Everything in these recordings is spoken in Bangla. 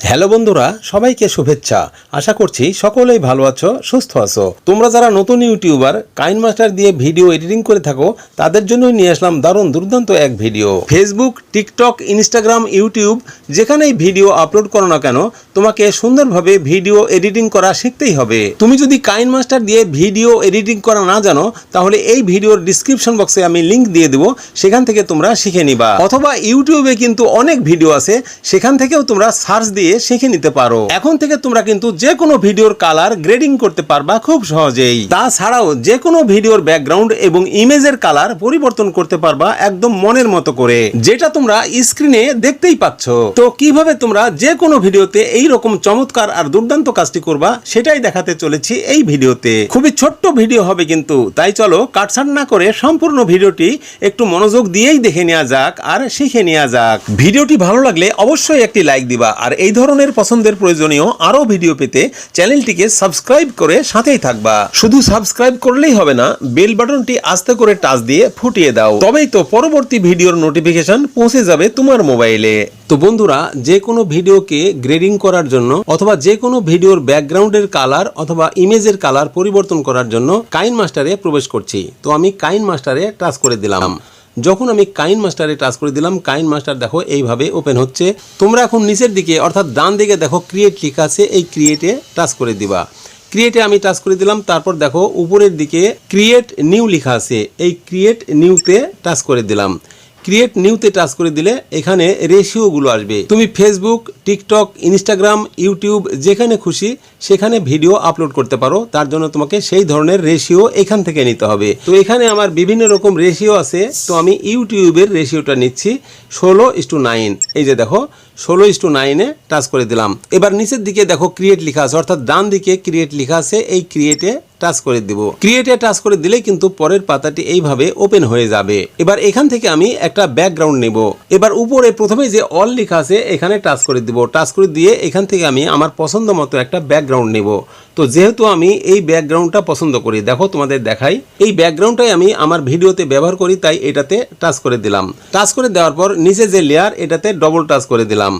হ্যালো বন্ধুরা, সবাইকে শুভেচ্ছা। আশা করছি সকলেই ভালো আছো, সুস্থ আছো। তোমরা যারা নতুন ইউটিউবার, কাইন মাস্টার দিয়ে ভিডিও এডিটিং করে থাকো, তাদের জন্যই নিয়ে আসলাম দারুণ দুর্দান্ত এক video. Facebook TikTok Instagram YouTube যেখানেই ভিডিও আপলোড করো না কেন, তোমাকে সুন্দরভাবে ভিডিও এডিটিং করা শিখতেই হবে। তুমি যদি কাইন মাস্টার দিয়ে ভিডিও এডিটিং করা না জানো, তাহলে এই ভিডিওর ডিসক্রিপশন বক্সে আমি লিংক দিয়ে দেবো, সেখান থেকে তোমরা শিখে নিবা। অথবা ইউটিউবে কিন্তু অনেক ভিডিও আছে, সেখান থেকেও তোমরা সার্চ দিয়ে শিখে নিতে পারো। এখন থেকে তোমরা কিন্তু যে কোনো ভিডিওর কালার গ্রেডিং করতে পারবা খুব সহজেই। তাছাড়াও যে কোনো ভিডিওর ব্যাকগ্রাউন্ড এবং ইমেজের কালার পরিবর্তন করতে পারবা একদম মনের মতো করে। যেটা তোমরা স্ক্রিনে দেখতেই পাচ্ছ। তো কীভাবে তোমরা যে কোনো ভিডিওতে এই রকম চমৎকার আর দুর্দান্ত কাজটি করবা, সেটাই দেখাতে চলেছি এই ভিডিওতে। খুবই ছোট্ট ভিডিও হবে কিন্তু, তাই চলো কাটছাট না করে সম্পূর্ণ ভিডিওটি একটু মনোযোগ দিয়েই দেখে নেওয়া যাক আর শিখে নেওয়া যাক। ভিডিওটি ভালো লাগলে অবশ্যই একটি লাইক দিবা, আর এই ধরনের পছন্দের প্রয়োজনীয় আরও ভিডিও পেতে চ্যানেলটিকে সাবস্ক্রাইব করে সাথেই থাকবা। শুধু সাবস্ক্রাইব করলেই হবে না, বেল বাটনটি আস্তে করে টাচ দিয়ে ফুটিয়ে দাও। তবেই তো পরবর্তী ভিডিওর নোটিফিকেশন পৌঁছে যাবে তোমার মোবাইলে। তো বন্ধুরা, যে কোনো ভিডিওকে গ্রেডিং করার জন্য অথবা যে কোনো ভিডিওর ব্যাকগ্রাউন্ডের কালার অথবা ইমেজের কালার পরিবর্তন করার জন্য কাইন মাস্টারে প্রবেশ করছি। তো আমি কাইন মাস্টারে টাচ করে দিলাম। যখন আমি কাইন মাস্টারে টাচ করে দিলাম, কাইন মাস্টার দেখো এইভাবে ওপেন হচ্ছে। তোমরা এখন নিচের দিকে, অর্থাৎ ডান দিকে দেখো ক্রিয়েট লেখা আছে, এই ক্রিয়েটে টাচ করে দিবা। ক্রিয়েটে আমি টাচ করে দিলাম, তারপর দেখো উপরের দিকে ক্রিয়েট নিউ লেখা আছে, এই ক্রিয়েট নিউতে টাচ করে দিলাম। ক্রিয়েট নিউতে টাচ করে দিলে এখানে রেশিওগুলো আসবে। তুমি ফেসবুক টিকটক ইনস্টাগ্রাম ইউটিউব যেখানে খুশি সেখানে ভিডিও আপলোড করতে পারো। তার জন্য তোমাকে সেই ধরনের রেশিও এখান থেকে নিতে হবে। তো এখানে আমার বিভিন্ন রকম রেশিও আছে। তো আমি ইউটিউবের রেশিওটা নিচ্ছি। ষোলো ইস টু নাইন। এই যে দেখো ষোলো ইস টু নাইনে টাচ করে দিলাম। এবার নিচের দিকে দেখো ক্রিয়েট লিখা আছে, অর্থাৎ ডান দিকে ক্রিয়েট লিখা আছে, এই ক্রিয়েটে টাচ করে দিব। ক্রিয়েটে টাচ করে দিলে কিন্তু পরের পাতাটি এইভাবে ওপেন হয়ে যাবে। এবার এখান থেকে আমি একটা ব্যাকগ্রাউন্ড নেব। এবার উপরে প্রথমে যে অল লেখা আছে, এখানে টাচ করে দিব। টাচ করে দিয়ে এখান থেকে আমি আমার পছন্দ মতো একটা ব্যাকগ্রাউন্ড নেব। তো যেহেতু আমি এই ব্যাকগ্রাউন্ডটা পছন্দ করি, দেখো তোমাদের দেখাই। এই ব্যাকগ্রাউন্ডটাই আমি আমার ভিডিওতে ব্যবহার করি, তাই এটাতে টাচ করে দিলাম। টাচ করে দেওয়ার পর নিচে যে লেয়ার এটাতে ডবল টাচ করে দিলাম।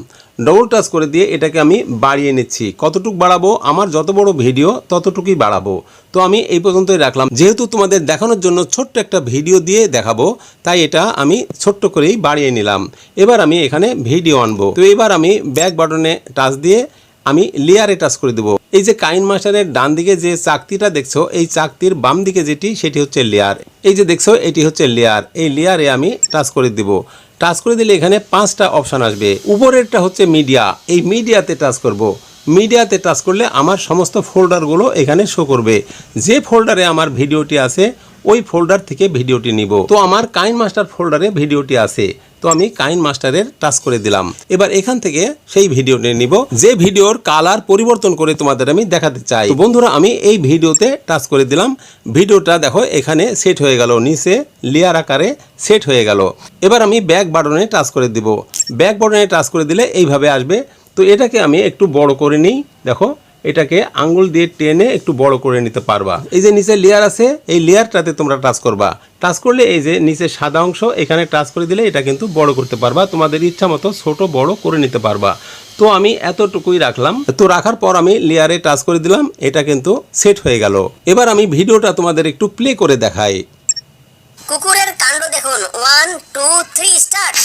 ডবল টাচ করে দিয়ে এটাকে আমি বাড়িয়ে নিচ্ছি। কতটুক বাড়াবো? আমার যত বড় ভিডিও, ততটুকুই বাড়াবো। তো আমি এই পর্যন্তই রাখলাম। যেহেতু তোমাদের দেখানোর জন্য ছোট্ট একটা ভিডিও দিয়ে দেখাবো, তাই এটা আমি ছোট্ট করেই বাড়িয়ে নিলাম। এবার আমি এখানে ভিডিও আনব। তো এবার আমি ব্যাক বাটনে টাচ দিয়ে আমি লেয়ারে টাচ করে দেবো। এই যে কাইন মাস্টারের ডান দিকে যে চাকতিটা দেখছ, এই চাকতির বাম দিকে যেটি, সেটি হচ্ছে লেয়ার এই যে দেখছ, এটি হচ্ছে লেয়ার এই লেয়ারে আমি টাচ করে দিব। টাচ করে দিলে এখানে পাঁচটা অপশান আসবে। উপরেরটা হচ্ছে মিডিয়া এই মিডিয়াতে টাচ করব। মিডিয়াতে টাচ করলে আমার সমস্ত ফোল্ডারগুলো এখানে শো করবে। যে ফোল্ডারে আমার ভিডিওটি আছে, ওই ফোল্ডার থেকে ভিডিওটি নিব। তো আমার কাইন মাস্টার ফোল্ডারে ভিডিওটি আছে। তো আমি কাইন মাস্টারের টাচ করে দিলাম। এবার এখান থেকে সেই ভিডিওটি নিব। যে ভিডিওর কালার পরিবর্তন করে তোমাদের আমি দেখাতে চাই। বন্ধুরা, আমি এই ভিডিওতে টাচ করে দিলাম। ভিডিওটা দেখো, এখানে সেট হয়ে গেল, নিচে লেয়ার আকারে সেট হয়ে গেল। এবার আমি ব্যাক বাটনে টাচ করে দিব। ব্যাক বাটনে টাচ করে দিলে এইভাবে আসবে। তো এটাকে আমি একটু বড় করে নিই। দেখো এটাকে আঙ্গুল দিয়ে টেনে একটু বড় করে নিতে পারবা। এই যে নিচে লেয়ার আছে, এই লেয়ারটাতে তোমরা টাচ করবা। টাচ করলে এই যে নিচে সাদা অংশ, এখানে টাচ করে দিলে এটা কিন্তু বড় করতে পারবা, তোমাদের ইচ্ছা মতো ছোট বড় করে নিতে পারবা। তো আমি এতটুকুই রাখলাম। তো রাখার পর আমি লেয়ারে টাচ করে দিলাম, এটা কিন্তু সেট হয়ে গেল। এবার আমি ভিডিওটা তোমাদের একটু প্লে করে দেখাই। কুকুরের কাণ্ড দেখুন। ওয়ান টু থ্রি স্টার্ট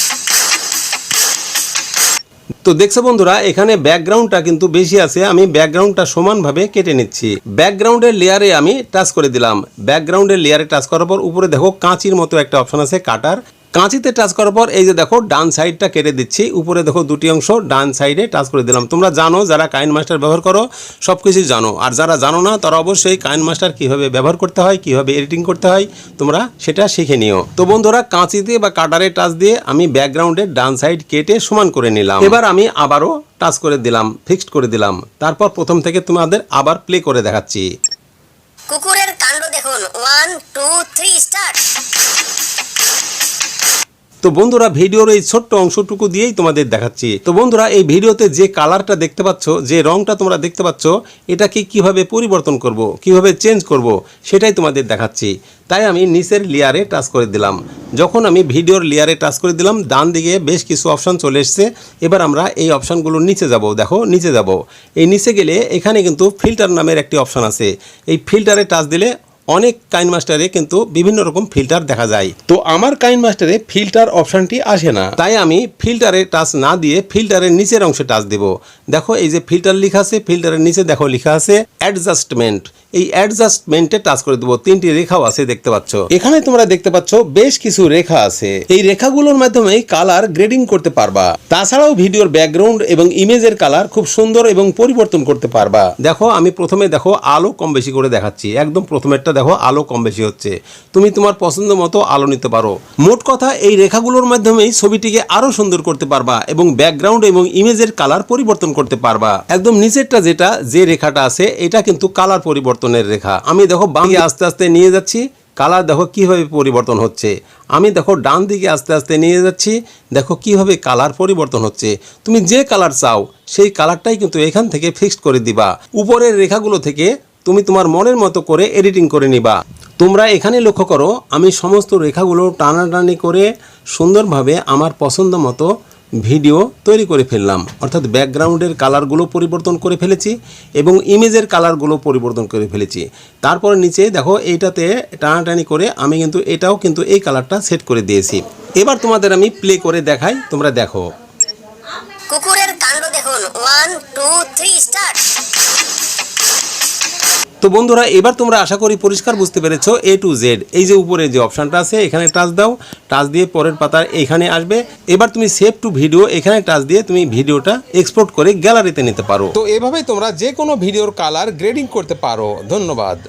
তো দেখছ বন্ধুরা, এখানে ব্যাকগ্রাউন্ডটা কিন্তু বেশি আছে, আমি ব্যাকগ্রাউন্ডটা সমানভাবে কেটে নিচ্ছি। ব্যাকগ্রাউন্ডের লেয়ারে আমি টাচ করে দিলাম। ব্যাকগ্রাউন্ডের লেয়ারে টাচ করার পর উপরে দেখো কাঁচির মতো একটা অপশন আছে, কাটার। কাঁচিতে টাচ করার পর এই যে দেখো, ডান সাইডটা কেটে দিচ্ছি। উপরে দেখো দুটি অংশ, ডান সাইডে টাচ করে দিলাম। তোমরা জানো, যারা কাইন মাস্টার ব্যবহার করো সব কিছুই জানো। আর যারা জানো না, তারা অবশ্যই কাইন মাস্টার কীভাবে ব্যবহার করতে হয়, কীভাবে এডিটিং করতে হয়, তোমরা সেটা শিখে নিও। তো বন্ধুরা, কাঁচিতে বা কাটারে টাচ দিয়ে আমি ব্যাকগ্রাউন্ডের ডান সাইড কেটে সমান করে নিলাম। এবার আমি আবারও টাচ করে দিলাম ফিক্সড করে দিলাম। তারপর প্রথম থেকে তোমাদের আবার প্লে করে দেখাচ্ছি। কুকুরের কাণ্ড দেখুন। ওয়ান টু থ্রি স্টার্ট তো বন্ধুরা, ভিডিওর এই ছোট্ট অংশটুকু দিয়েই তোমাদের দেখাচ্ছি। তো বন্ধুরা, এই ভিডিওতে যে কালারটা দেখতে পাচ্ছ, যে রংটা তোমরা দেখতে পাচ্ছ, এটাকে কীভাবে পরিবর্তন করব, কীভাবে চেঞ্জ করব, সেটাই তোমাদের দেখাচ্ছি। তাই আমি নিচের লেয়ারে টাচ করে দিলাম। যখন আমি ভিডিওর লেয়ারে টাচ করে দিলাম, ডান দিকে বেশ কিছু অপশন চলে এসছে। এবার আমরা এই অপশানগুলোর নিচে যাব, দেখো, নিচে যাব। এই নিচে গেলে এখানে কিন্তু ফিল্টার নামের একটি অপশান আছে। এই ফিল্টারে টাচ দিলে অনেক কাইন মাস্টারে কিন্তু বিভিন্ন রকম ফিল্টার দেখা যায়। তো আমার কাইন মাস্টারে ফিল্টার অপশনটি আসে না। তাই আমি ফিল্টারে টাচ না দিয়ে ফিল্টারের নিচের অংশে টাচ দেব। দেখো এই যে ফিল্টার লেখা আছে ফিল্টারের নিচে দেখো লেখা আছে অ্যাডজাস্টমেন্ট এই অ্যাডজাস্টমেন্টে টাচ করে দেবো। তিনটি রেখাও আছে দেখতে পাচ্ছ। এখানে তোমরা দেখতে পাচ্ছ বেশ কিছু রেখা আছে। এই রেখাগুলোর মাধ্যমে কালার গ্রেডিং করতে পারবা। তাছাড়াও ভিডিওর ব্যাকগ্রাউন্ড এবং ইমেজের কালার খুব সুন্দর এবং পরিবর্তন করতে পারবা। দেখো আমি প্রথমে দেখো আলো কম বেশি করে দেখাচ্ছি। একদম প্রথমেরটা দেখো, আলো কম বেশি হচ্ছে। তুমি তোমার পছন্দ মতো আলো নিতে পারো। মোট কথা, এই রেখাগুলোর মাধ্যমেই ছবিটিকে আরও সুন্দর করতে পারবা এবং ব্যাকগ্রাউন্ড এবং ইমেজের কালার পরিবর্তন করতে পারবা। একদম নিচেরটা যেটা, যে রেখাটা আছে, এটা কিন্তু কালার পরিবর্তনের রেখা। আমি দেখো, বাম আস্তে আস্তে নিয়ে যাচ্ছি। কালার দেখো, কীভাবে পরিবর্তন হচ্ছে। আমি দেখো, ডান দিকে আস্তে আস্তে নিয়ে যাচ্ছি। দেখো, কীভাবে কালার পরিবর্তন হচ্ছে। তুমি যে কালার চাও, সেই কালারটাই কিন্তু এখান থেকে ফিক্সড করে দিবা। উপরের রেখাগুলো থেকে তুমি তোমার মনের মতো করে এডিটিং করে নিবা। তোমরা এখানে লক্ষ্য করো, আমি সমস্ত রেখাগুলো টানাটানি করে সুন্দরভাবে আমার পছন্দ মতো ভিডিও তৈরি করে ফেললাম। অর্থাৎ ব্যাকগ্রাউন্ডের কালারগুলো পরিবর্তন করে ফেলেছি এবং ইমেজের কালারগুলো পরিবর্তন করে ফেলেছি। তারপরে নিচে দেখো, এইটাতে টানাটানি করে আমি কিন্তু এটাও কিন্তু এই কালারটা সেট করে দিয়েছি। এবার তোমাদের আমি প্লে করে দেখাই, তোমরা দেখো। কুকুরের কাণ্ড দেখুন। ওয়ান টু থ্রি স্টার্ট তো বন্ধুরা, এবার তোমরা আশা করি পরিষ্কার বুঝতে পেরেছ এ টু জেড এই যে উপরে যে অপশানটা আছে, এখানে টাচ দাও টাচ দিয়ে পরের পাতার এখানে আসবে। এবার তুমি সেভ টু ভিডিও এখানে টাচ দিয়ে তুমি ভিডিওটা এক্সপোর্ট করে গ্যালারিতে নিতে পারো। তো এভাবেই তোমরা যে কোনো ভিডিওর কালার গ্রেডিং করতে পারো। ধন্যবাদ।